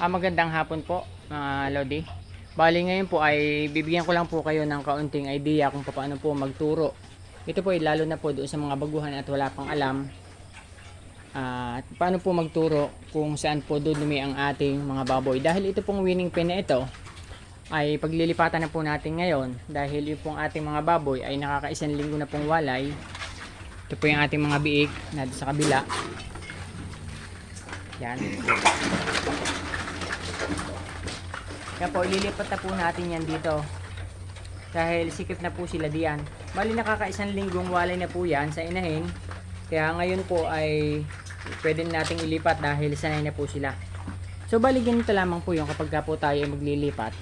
Ah, magandang hapon po, mga Lodi. Bali ngayon po ay bibigyan ko lang po kayo ng kaunting idea kung paano po magturo. Ito po ay lalo na po doon sa mga baguhan at wala pang alam. Ah, paano po magturo kung saan po dudumi ang ating mga baboy. Dahil ito pong winning pin na ito ay paglilipatan na po natin ngayon dahil yung pong ating mga baboy ay nakakaisang linggo na pong walay. Ito po yung ating mga biik na sa kabila. Yan. Kaya po, ililipat na po natin yan dito. Dahil sikip na po sila diyan. Bali nakakaisang linggong walay na po yan sa inahin. Kaya ngayon po ay pwede nating ilipat dahil sanay na po sila. So bali ganito lamang po yung kapag ka po tayo ay maglilipat.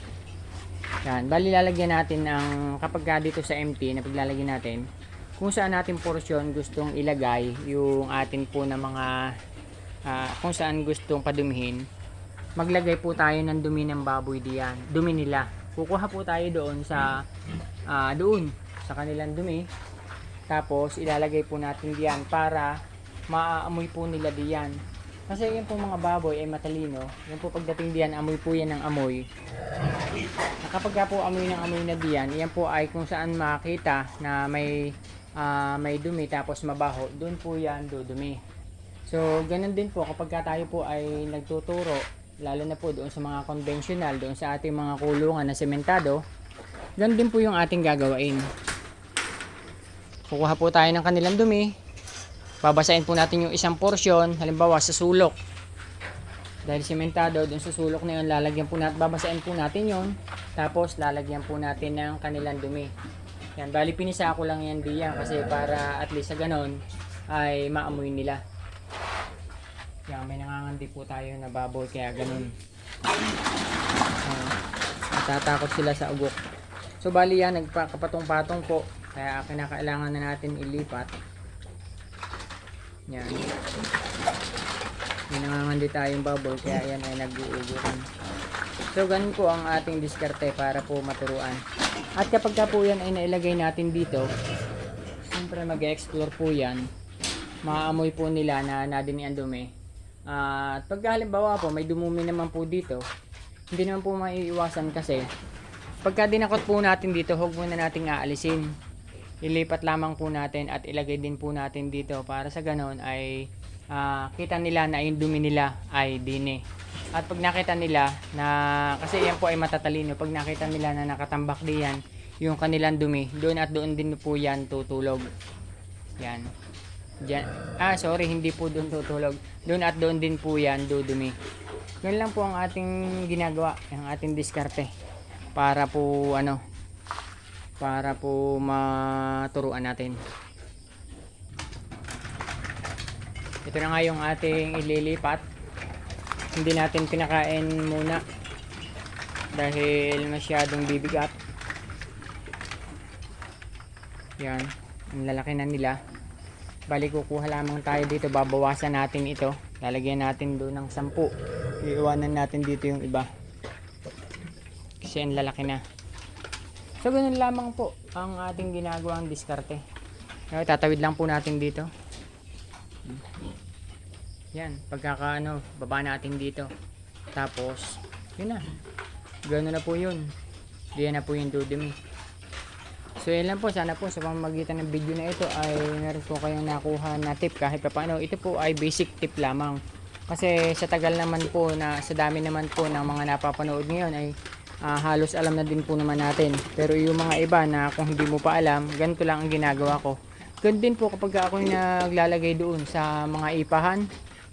Yan, bali lalagyan natin ang kapag ka dito sa empty na paglalagyan natin kung saan natin portion gustong ilagay yung atin po na mga ah, kung saan gustong padumihin maglagay po tayo ng dumi ng baboy diyan. Dumi nila. Kukuha po tayo doon sa ah, doon sa kanilang dumi. Tapos ilalagay po natin diyan para maaamoy po nila diyan. Kasi yan po mga baboy ay matalino. Yan po pagdating diyan, amoy po yan ng amoy. Kapag ka po amoy ng amoy na diyan, yan po ay kung saan makita na may ah, may dumi tapos mabaho, doon po yan dudumi. So, ganun din po kapag ka tayo po ay nagtuturo, lalo na po doon sa mga conventional, doon sa ating mga kulungan na sementado, ganun din po yung ating gagawain. Kukuha po tayo ng kanilang dumi, babasahin po natin yung isang portion, halimbawa sa sulok. Dahil sementado, doon sa sulok na yun, lalagyan po natin, babasahin po natin yon tapos lalagyan po natin ng kanilang dumi. Yan, bali pinisa ko lang yan diyan kasi para at least sa ganon ay maamoy nila. Yan, may nangangandi po tayo na baboy kaya ganun. Uh, sila sa ugok. So bali yan, nagpakapatong-patong po. Kaya kinakailangan na natin ilipat. Yan. May nangangandi tayong baboy kaya yan ay nag-uugukan. So ganun po ang ating diskarte para po maturuan. At kapag ka po yan ay nailagay natin dito, siyempre mag-explore po yan. Maamoy po nila na nadini ang dumi. At pag halimbawa po may dumumi naman po dito, hindi naman po maiiwasan kasi pagka dinakot po natin dito, huwag muna nating aalisin. Ilipat lamang po natin at ilagay din po natin dito para sa ganon ay ah, kita nila na yung dumi nila ay dini. At pag nakita nila na, kasi yan po ay matatalino, pag nakita nila na nakatambak diyan yung kanilang dumi, doon at doon din po yan tutulog. Yan. Diyan. Ah, sorry, hindi po doon tutulog. Doon at doon din po yan dudumi. Ganun lang po ang ating ginagawa, ang ating diskarte. Para po, ano, para po maturuan natin. Ito na nga yung ating ililipat. Hindi natin pinakain muna dahil masyadong bibigat. Yan, ang lalaki na nila. Bali kukuha lamang tayo dito, babawasan natin ito. Lalagyan natin doon ng 10. Iiwanan natin dito yung iba. Kasi ang lalaki na. So ganun lamang po ang ating ginagawang diskarte. Okay, tatawid lang po natin dito. Yan, pagkaka ano, baba natin dito. Tapos, yun na. Gano'n na po yun. Diyan na po yung dudumi. So yan lang po, sana po sa pamamagitan ng video na ito ay meron po kayong nakuha na tip kahit pa paano. Ito po ay basic tip lamang. Kasi sa tagal naman po na sa dami naman po ng mga napapanood ngayon ay ah, halos alam na din po naman natin. Pero yung mga iba na kung hindi mo pa alam, ganito lang ang ginagawa ko. Ganun din po kapag ako naglalagay doon sa mga ipahan,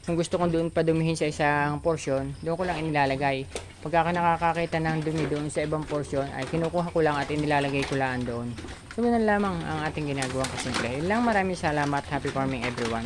kung gusto kong doon padumihin sa isang portion, doon ko lang inilalagay. Pagka ka nakakakita ng dumi doon sa ibang portion, ay kinukuha ko lang at inilalagay ko lang doon. So, ganun lamang ang ating ginagawang kasimple. Yun lang maraming salamat. Happy farming everyone.